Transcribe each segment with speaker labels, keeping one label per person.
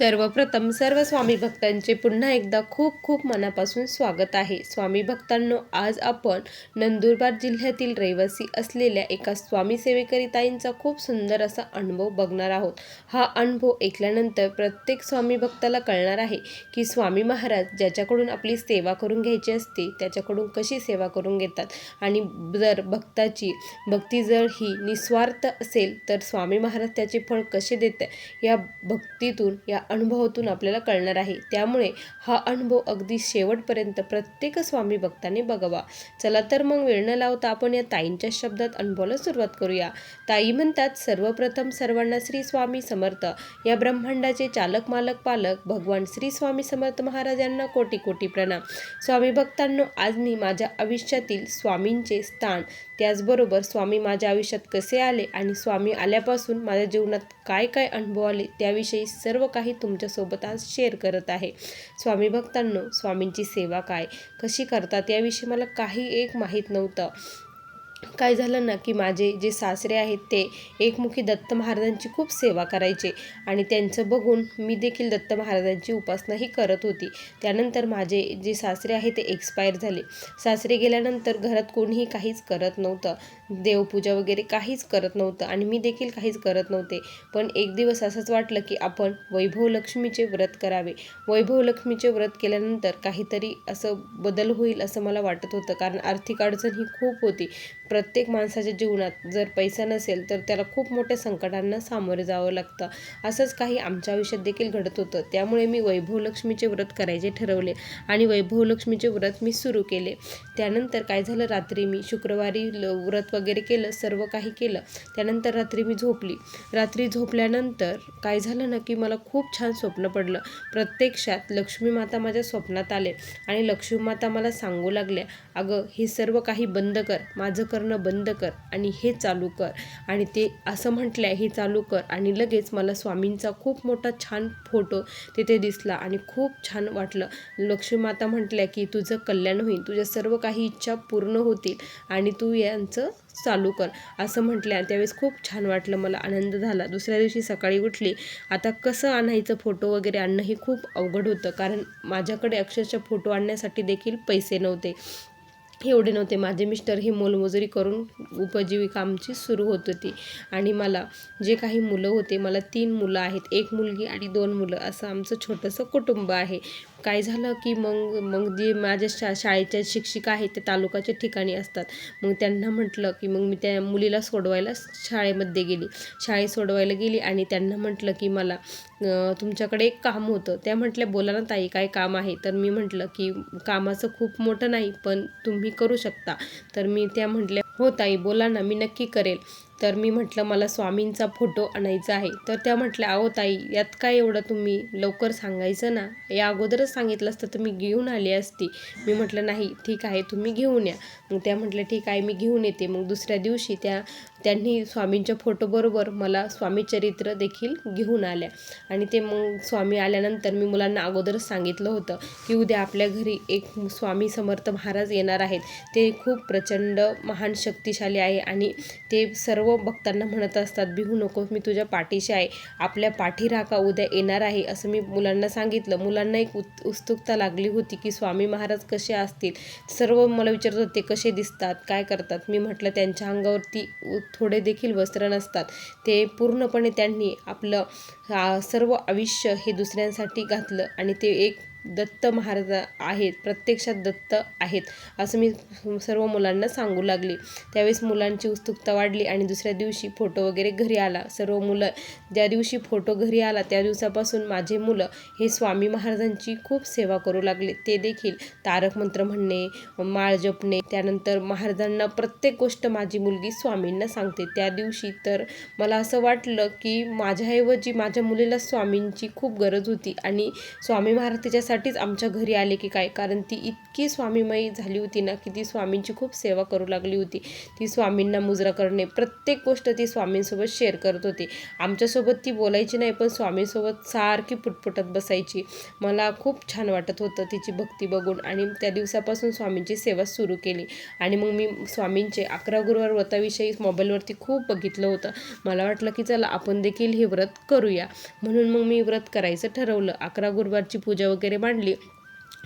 Speaker 1: सर्वप्रथम सर्व स्वामी भक्तांचे पुन्हा एकदा खूप खूप मनापासून स्वागत आहे. स्वामी भक्तांनो आज आपण नंदुरबार जिल्ह्यातील रहिवासी असलेल्या एका स्वामी सेवेकरिताईंचा खूप सुंदर असा अनुभव बघणार आहोत. हा अनुभव ऐकल्यानंतर प्रत्येक स्वामी भक्ताला कळणार आहे की स्वामी महाराज ज्याच्याकडून आपली सेवा करून घ्यायची असते त्याच्याकडून कशी सेवा करून घेतात. आणि जर भक्ताची भक्ती जर ही निस्वार्थ असेल तर स्वामी महाराज त्याचे फळ कसे देतात? या भक्तीतून या अनुभवातून आपल्याला कळणार आहे. त्यामुळे हा अनुभव अगदी शेवटपर्यंत प्रत्येक स्वामी भक्ताने बघावा. चला तर मग वेळ न लावता आपण या ताईंच्या शब्दात अनुभवाला सुरुवात करूया. ताई म्हणतात सर्वप्रथम सर्वांना श्री स्वामी समर्थ. या ब्रह्मांडाचे चालक मालक पालक भगवान श्री स्वामी समर्थ महाराजांना कोटी कोटी प्रणाम. स्वामी भक्तांनो आज मी माझ्या आयुष्यातील स्वामींचे स्थान त्याचबरोबर स्वामी माझ्या आयुष्यात कसे आले आणि स्वामी आल्यापासून माझ्या जीवनात काय काय अनुभव आले त्याविषयी सर्व काही तुमच्यासोबत आज शेअर करत आहे. स्वामी भक्तांनो स्वामींची सेवा काय कशी करतात याविषयी मला काही एक माहीत नव्हतं. काय झालं ना की माझे जे सासरे आहेत ते एकमुखी दत्त महाराजांची खूप सेवा करायचे आणि त्यांचं बघून मी देखील दत्त महाराजांची उपासनाही करत होती. त्यानंतर माझे जे सासरे आहे ते एक्सपायर झाले. सासरे गेल्यानंतर घरात कोणीही काहीच करत नव्हतं. देवपूजा वगैरे काहीच करत नव्हतं आणि मी देखील काहीच करत नव्हते. पण एक दिवस असंच वाटलं की आपण वैभव लक्ष्मीचे व्रत करावे. वैभव लक्ष्मीचे व्रत केल्यानंतर काहीतरी असं बदल होईल असं मला वाटत होतं. कारण आर्थिक अडचण ही खूप होती. प्रत्येक माणसाच्या जीवनात जर पैसा नसेल तर त्याला खूप मोठ्या संकटांना सामोरे जावं लागतं. असंच काही आमच्या आयुष्यात देखील घडत होतं. त्यामुळे मी वैभव लक्ष्मीचे व्रत करायचे ठरवले आणि वैभव लक्ष्मीचे व्रत मी सुरू केले. त्यानंतर काय झालं? रात्री मी शुक्रवारी ल व्रत वगैरे केलं सर्व काही केलं. त्यानंतर रात्री मी झोपली. रात्री झोपल्यानंतर काय झालं ना की मला खूप छान स्वप्न पडलं. प्रत्यक्षात लक्ष्मी माता माझ्या स्वप्नात आले आणि लक्ष्मी माता मला सांगू लागल्या अगं हे सर्व काही बंद कर. माझं कर करणं बंद कर आणि हे चालू कर. आणि ते असं म्हटलं हे चालू कर. आणि लगेच मला स्वामींचा खूप मोठा छान फोटो तिथे दिसला आणि खूप छान वाटलं. लक्ष्मी माता म्हटल्या की तुझं कल्याण होईल. तुझ्या सर्व काही इच्छा पूर्ण होतील आणि तू यांचं चालू कर. असं म्हटल्या त्यावेळेस खूप छान वाटलं मला. आनंद झाला. दुसऱ्या दिवशी सकाळी उठली. आता कसं आणायचं फोटो वगैरे आणणं हे खूप अवघड होतं. कारण माझ्याकडे अक्षरशः फोटो आणण्यासाठी देखील पैसे नव्हते. एवढे नव्हते. माझे मिस्टर ही मोलमजुरी करून उपजीविका आमची सुरू होत होती. आणि मला जे काही मुलं होते मला तीन मुलं आहेत. एक मुलगी आणि दोन मुलं असं आमचं छोटंसं कुटुंब आहे. काय झालं की मग मग जे माझ्या शा शाळेच्या शिक्षिका आहेत त्या तालुकाच्या ठिकाणी असतात. मग त्यांना म्हटलं की मग मी त्या मुलीला सोडवायला शाळेमध्ये गेली. शाळेत सोडवायला गेली आणि त्यांना म्हटलं की मला तुमच्याकडे एक काम होतं. त्या म्हटल्या बोला ना ताई काय काम आहे? तर मी म्हटलं की कामाचं खूप मोठं नाही पण तुम्ही करू शकता. तर मी त्या म्हटल्या हो ताई बोला ना मी नक्की करेल. तर मी म्हटलं मला स्वामींचा फोटो आणायचा आहे. तर त्या म्हटल्या अहो ताई यात काय एवढं तुम्ही लवकर सांगायचं ना? या अगोदरच सांगितलं असतं तर मी घेऊन आली असती. मी म्हटलं नाही ठीक आहे तुम्ही घेऊन या. मग त्या म्हटलं ठीक आहे मी घेऊन येते. मग दुसऱ्या दिवशी त्या त्यांनी स्वामींच्या फोटोबरोबर मला स्वामी चरित्र देखील घेऊन आल्या. आणि ते मग स्वामी आल्यानंतर मी मुलांना अगोदरच सांगितलं होतं की उद्या आपल्या घरी एक स्वामी समर्थ महाराज येणार आहेत. ते खूप प्रचंड महान शक्तिशाली आहे आणि ते सर्व भक्तांना म्हणत असतात बिहू नको मी तुझ्या पाठीशी आहे. आपल्या पाठी राखा उद्या येणार आहे. असं मी मुलांना सांगितलं. मुलांना एक उत् उत्सुकता लागली होती की स्वामी महाराज कसे असतील? सर्व मला विचारत होते कसे दिसतात? काय करतात? मी म्हटलं त्यांच्या अंगावरती थोडे देखील वस्त्र नसतात. ते पूर्णपणे त्यांनी आपलं सर्व आयुष्य हे दुसऱ्यांसाठी घातलं आणि ते एक दत्त महाराज आहेत प्रत्यक्षात दत्त आहेत असं मी सर्व मुलांना सांगू लागले. त्यावेळेस मुलांची उत्सुकता वाढली आणि दुसऱ्या दिवशी फोटो वगैरे घरी आला. सर्व मुलं ज्या दिवशी फोटो घरी आला त्या दिवसापासून माझे मुलं हे स्वामी महाराजांची खूप सेवा करू लागले. ते देखील तारक मंत्र म्हणणे माळ जपणे त्यानंतर महाराजांना प्रत्येक गोष्ट माझी मुलगी स्वामींना सांगते. त्या दिवशी तर मला असं वाटलं की माझ्याऐवजी माझ्या मुलीला स्वामींची खूप गरज होती आणि स्वामी महाराज तिच्या त्यासाठीच आमच्या घरी आले की काय? कारण ती इतकी स्वामीमयी झाली होती ना की ती स्वामींची खूप सेवा करू लागली होती. ती स्वामींना मुजरा करणे प्रत्येक गोष्ट ती स्वामींसोबत शेअर करत होती. आमच्यासोबत ती बोलायची नाही पण स्वामींसोबत सारखी पुटपुटत बसायची. मला खूप छान वाटत होतं तिची भक्ती बघून आणि त्या दिवसापासून स्वामींची सेवा सुरू केली. आणि मग मी स्वामींचे अकरा गुरुवार व्रताविषयी मोबाईलवरती खूप बघितलं होतं. मला वाटलं की चला आपण देखील हे व्रत करूया. म्हणून मग मी व्रत करायचं ठरवलं. अकरा गुरुवारची पूजा वगैरे मांडली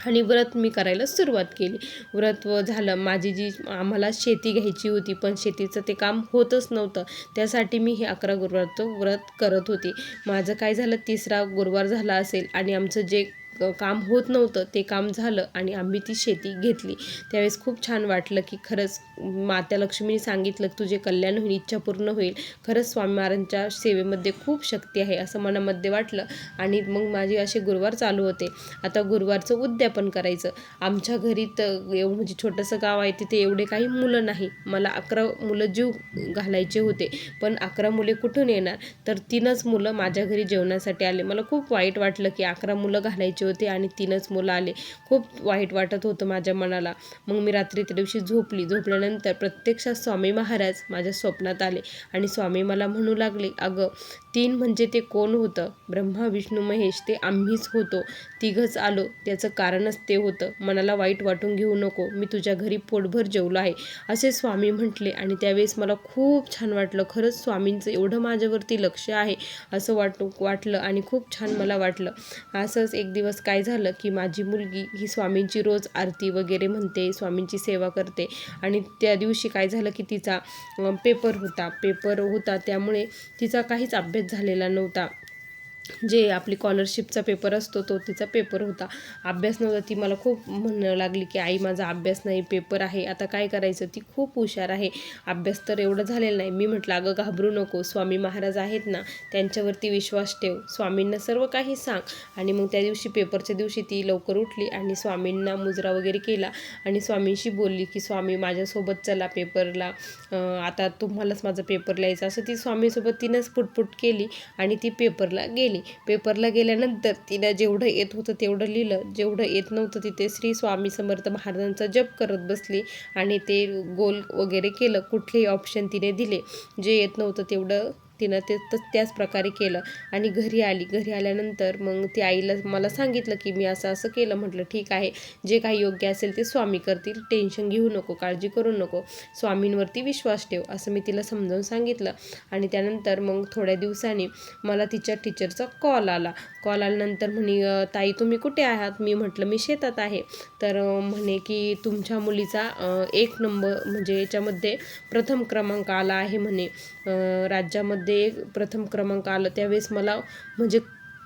Speaker 1: आणि व्रत मी करायला सुरुवात केली. व्रत व झालं. माझी जी आम्हाला शेती घ्यायची होती पण शेतीचं ते काम होतच नव्हतं. त्यासाठी मी हे अकरा गुरुवारचं व्रत करत होती. माझं काय झालं? तिसरा गुरुवार झाला असेल आणि आमचं जे काम होत नव्हतं ते काम झालं आणि आम्ही ती शेती घेतली. त्यावेळेस खूप छान वाटलं की खरंच माता लक्ष्मीने सांगितलं की तुझे कल्याण होईल इच्छा पूर्ण होईल. खरंच स्वामी महाराजांच्या सेवेमध्ये खूप शक्ती आहे असं मनामध्ये वाटलं. आणि मग माझे असे गुरुवार चालू होते. आता गुरुवारचं उद्यापन करायचं. आमच्या घरी तर एवढं म्हणजे छोटंसं गाव आहे तिथे एवढे काही मुलं नाही. मला अकरा मुलं जीव घालायचे होते. पण अकरा मुले कुठून येणार? तर तीनच मुलं माझ्या घरी जेवणासाठी आले. मला खूप वाईट वाटलं की अकरा मुलं घालायचे होते आणि तीनच मुलं आले. खूप वाईट वाटत होतं माझ्या मनाला. मग मी रात्री त्या दिवशी झोपली. झोपल्यानंतर प्रत्यक्षात स्वामी महाराज माझ्या स्वप्नात आले आणि स्वामी मला म्हणू लागले अगं तीन म्हणजे ते कोण होतं? ब्रह्मा विष्णू महेश ते आम्हीच होतो. तिघच आलो. त्याचं कारणच ते होतं. मनाला वाईट वाटून घेऊ नको. मी तुझ्या घरी पोटभर जेवलो आहे. असे स्वामी म्हटले आणि त्यावेळेस मला खूप छान वाटलं. खरंच स्वामींचं एवढं माझ्यावरती लक्ष आहे असं वाटू वाटलं आणि खूप छान मला वाटलं. असंच एक दिवस काय झालं की माझी मुलगी ही स्वामींची रोज आरती वगैरे म्हणते स्वामींची सेवा करते आणि त्या दिवशी काय झालं की तिचा पेपर होता. पेपर होता त्यामुळे तिचा काहीच अभ्यास झालेला नव्हता. जे आपली कॉलरशिपचा पेपर असतो तो तिचा पेपर होता. अभ्यास नव्हता ती मला खूप म्हणणं लागली की आई माझा अभ्यास नाही पेपर आहे. आता काय करायचं? ती खूप हुशार आहे. अभ्यास तर एवढं झालेला नाही. मी म्हटलं अगं घाबरू नको. स्वामी महाराज आहेत ना त्यांच्यावरती विश्वास ठेव. स्वामींना सर्व काही सांग. आणि मग त्या दिवशी पेपरच्या दिवशी ती लवकर उठली आणि स्वामींना मुजरा वगैरे केला आणि स्वामींशी बोलली की स्वामी माझ्यासोबत चला पेपरला आता तुम्हालाच माझा पेपर लिहायचा. असं ती स्वामीसोबत तिनंच पुटपुट केली आणि ती पेपरला गेली. पेपरला गेल्यानंतर तिला जेवढं येत होतं तेवढं लिहिलं. जेवढं येत नव्हतं तिथे श्री स्वामी समर्थ महाराजांचा जप करत बसली आणि ते गोल वगैरे केलं. कुठलेही ऑप्शन तिने दिले. जे येत नव्हतं तेवढं तिनं ते तस त्याच प्रकारे केलं. आणि घरी आली. घरी आल्यानंतर मग ती आईला मला सांगितलं की मी असं असं केलं. म्हटलं ठीक आहे. जे काही योग्य असेल ते स्वामी करतील. टेन्शन घेऊ नको. काळजी करू नको. स्वामींवरती विश्वास ठेव. असं मी तिला समजावून सांगितलं. आणि त्यानंतर मग थोड्या दिवसांनी मला तिच्या टीचरचा कॉल आला. कॉल आल्यानंतर म्हणे ताई तुम्ही कुठे आहात? मी म्हटलं मी शेतात आहे. तर म्हणे की तुमच्या मुलीचा एक नंबर म्हणजे याच्यामध्ये प्रथम क्रमांक आला आहे म्हणे. राज्यामध्ये प्रथम क्रमांक आलं. त्यावेळेस मला म्हणजे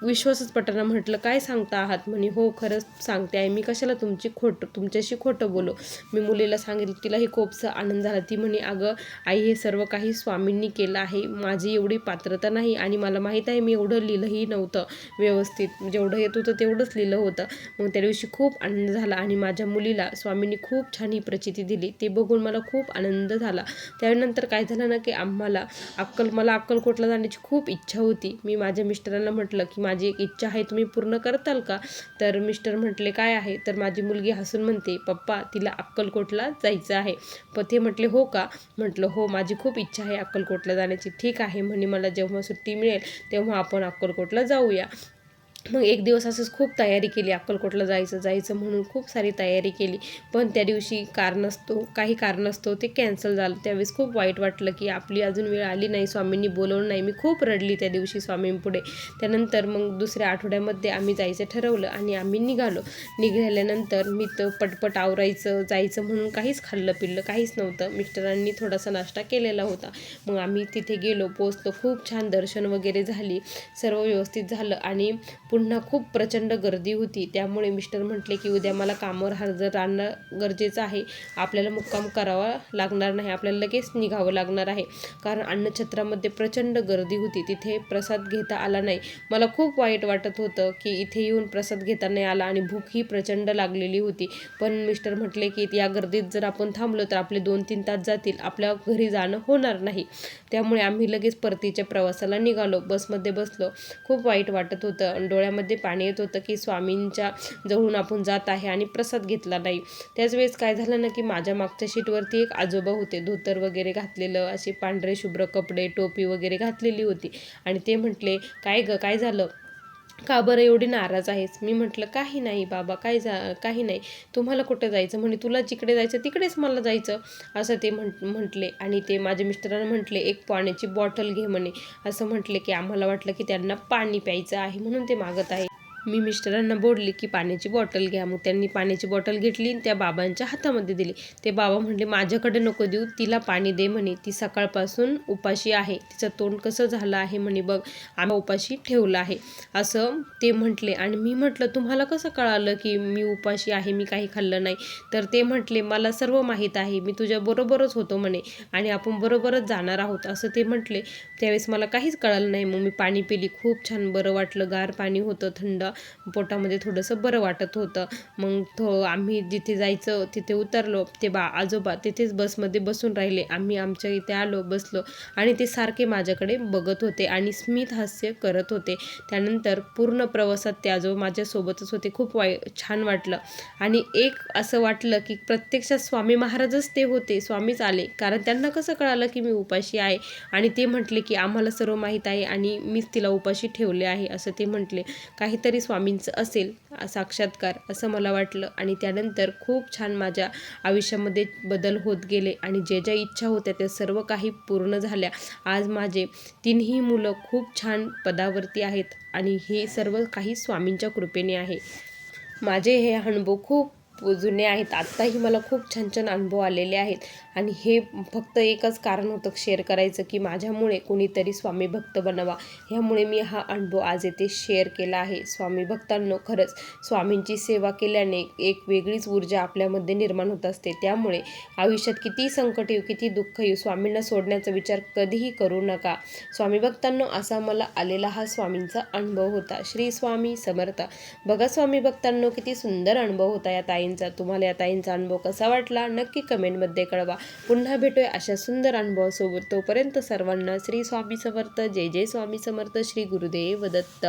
Speaker 1: विश्वासच पटना म्हटलं काय सांगता आहात म्हणे? हो खरंच सांगते आहे मी कशाला तुमची खोटं तुमच्याशी खोटं बोलो? मी मुलीला सांगितलं तिलाही खूपसा आनंद झाला. ती म्हणे अगं आई हे सर्व काही स्वामींनी केलं आहे. माझी एवढी पात्रता नाही आणि मला माहीत आहे मी एवढं लिहिलंही नव्हतं व्यवस्थित. जेवढं येत होतं तेवढंच लिहिलं होतं. मग त्या दिवशी खूप आनंद झाला आणि माझ्या मुलीला स्वामींनी खूप छान ही प्रचिती दिली. ते बघून मला खूप आनंद झाला. त्यानंतर काय झालं ना की आम्हाला अक्कल मला अक्कलकोटला जाण्याची खूप इच्छा होती. मी माझ्या मिस्टरांना म्हटलं की माझी एक इच्छा आहे तुम्ही पूर्ण करताल का? तर मिस्टर म्हटले काय आहे? तर माझी मुलगी हसून म्हणते पप्पा तिला अक्कलकोटला जायचं आहे. प म्हटले हो का? म्हटलं हो माझी खूप इच्छा आहे अक्कलकोटला जाण्याची. ठीक आहे म्हणे मला जेव्हा सुट्टी मिळेल तेव्हा आपण अक्कलकोटला जाऊया. मग एक दिवस असंच खूप तयारी केली अक्कलकोटला जायचं जायचं म्हणून खूप सारी तयारी केली. पण त्या दिवशी कारणास्तव काही कारणास्तव ते कॅन्सल झालं. त्यावेळेस खूप वाईट वाटलं की आपली अजून वेळ आली नाही स्वामींनी बोलवलं नाही. मी खूप रडली त्या दिवशी स्वामींपुढे. त्यानंतर मग दुसऱ्या आठवड्यामध्ये आम्ही जायचं ठरवलं आणि आम्ही निघालो. निघाल्यानंतर मी तर पटपट आवरायचं जायचं म्हणून काहीच खाल्लं पिल्लं काहीच नव्हतं. मिस्टरांनी थोडासा नाश्ता केलेला होता. मग आम्ही तिथे गेलो पोचलो खूप छान दर्शन वगैरे झाली. सर्व व्यवस्थित झालं आणि पुन्हा खूप प्रचंड गर्दी होती. त्यामुळे मिस्टर म्हटले की उद्या मला कामावर हजर राहणं गरजेचं आहे. आपल्याला मुक्काम करावा लागणार नाही. आपल्याला लगेच निघावं लागणार आहे. कारण अन्नछत्रामध्ये प्रचंड गर्दी होती. तिथे प्रसाद घेता आला नाही. मला खूप वाईट वाटत होतं की इथे येऊन प्रसाद घेता नाही आला आणि भूक ही प्रचंड लागलेली होती. पण मिस्टर म्हटले की या गर्दीत जर आपण थांबलो तर आपले दोन तीन तास जातील. आपल्या घरी जाणं होणार नाही. त्यामुळे आम्ही लगेच परतीच्या प्रवासाला निघालो. बसमध्ये बसलो. खूप वाईट वाटत होतं. डोळ्यामध्ये पाणी येत होतं की स्वामींच्या जवळून आपण जात आहे आणि प्रसाद घेतला नाही. त्याच वेळेस काय झालं ना की माझ्या मागच्या शीटवरती एक आजोबा होते. धोतर वगैरे घातलेलं असे पांढरे शुभ्र कपडे टोपी वगैरे घातलेली होती. आणि ते म्हटले काय ग काय झालं? का बरं एवढी नाराज आहेस? मी म्हटलं काही नाही बाबा काय जा काही नाही. तुम्हाला कुठं जायचं? म्हणे तुला जिकडे जायचं तिकडेच मला जायचं. असं ते म्हण म्हटले. आणि ते माझ्या मिस्टरांना म्हटले एक पाण्याची बॉटल घे म्हणे. असं म्हटले की आम्हाला वाटलं की त्यांना पाणी प्यायचं आहे म्हणून ते मागत आहे. मी मिस्टरांना बोलले की पाण्याची बॉटल घ्या. मग त्यांनी पाण्याची बॉटल घेतली आणि त्या बाबांच्या हातामध्ये दिली. ते बाबा म्हणले माझ्याकडे नको देऊ तिला पाणी दे म्हणे. ती सकाळपासून उपाशी आहे. तिचं तोंड कसं झालं आहे म्हणे बघ. आम्ही उपाशी ठेवलं आहे. असं ते म्हटले. आणि मी म्हटलं तुम्हाला कसं कळालं की मी उपाशी आहे मी काही खाल्लं नाही? तर ते म्हटले मला सर्व माहीत आहे. मी तुझ्या बरोबरच होतो म्हणे. आणि आपण बरोबरच जाणार आहोत. असं ते म्हटले. त्यावेळेस मला काहीच कळालं नाही. मग मी पाणी पिली. खूप छान बरं वाटलं. गार पाणी होतं थंड पोटामध्ये थोडंसं बरं वाटत होतं. मग तो आम्ही जिथे जायचं तिथे उतरलो. ते बा आजोबा तिथेच बसमध्ये बसून राहिले. आम्ही आमच्या इथे आलो बसलो. आणि ते सारखे माझ्याकडे बघत होते आणि स्मित हास्य करत होते. त्यानंतर पूर्ण प्रवासात ते आजोबा माझ्यासोबतच होते. खूप वाई छान वाटलं. आणि एक असं वाटलं की प्रत्यक्षात स्वामी महाराजच ते होते स्वामीच आले. कारण त्यांना कसं कळालं की मी उपाशी आहे. आणि ते म्हटले की आम्हाला सर्व माहीत आहे आणि मीच तिला उपाशी ठेवले आहे असं ते म्हटले. काहीतरी स्वामींचं असेल साक्षात्कार असं मला वाटलं. आणि त्यानंतर खूप छान माझ्या आयुष्यामध्ये बदल होत गेले आणि जे ज्या इच्छा होत्या त्या सर्व काही पूर्ण झाल्या. आज माझे तिन्ही मुलं खूप छान पदावरती आहेत आणि हे सर्व काही स्वामींच्या कृपेने आहे. माझे हे अनुभव खूप जुने आहेत. आत्ताही मला खूप छान छान अनुभव आलेले आहेत. आणि हे फक्त एकच कारण होतं शेअर करायचं की माझ्यामुळे कोणीतरी स्वामी भक्त बनावा. ह्यामुळे मी हा अनुभव आज येथे शेअर केला आहे. स्वामी भक्तांनो खरंच स्वामींची सेवा केल्याने एक वेगळीच ऊर्जा आपल्यामध्ये निर्माण होत असते. त्यामुळे आयुष्यात किती संकट येऊ किती दुःख येऊ स्वामींना सोडण्याचा विचार कधीही करू नका. स्वामी भक्तांनो असा मला आलेला हा स्वामींचा अनुभव होता. श्री स्वामी समर्थ. बघा स्वामी भक्तांनो किती सुंदर अनुभव होता या ताईंचा तुम्हाला या ताईंचा अनुभव कसा वाटला? नक्की कमेंटमध्ये कळवा. पुन्हा भेटूया अशा सुंदर अनुभवासोबत. तोपर्यंत सर्वांना श्री स्वामी समर्थ. जय जय स्वामी समर्थ. श्री गुरुदेव दत्त.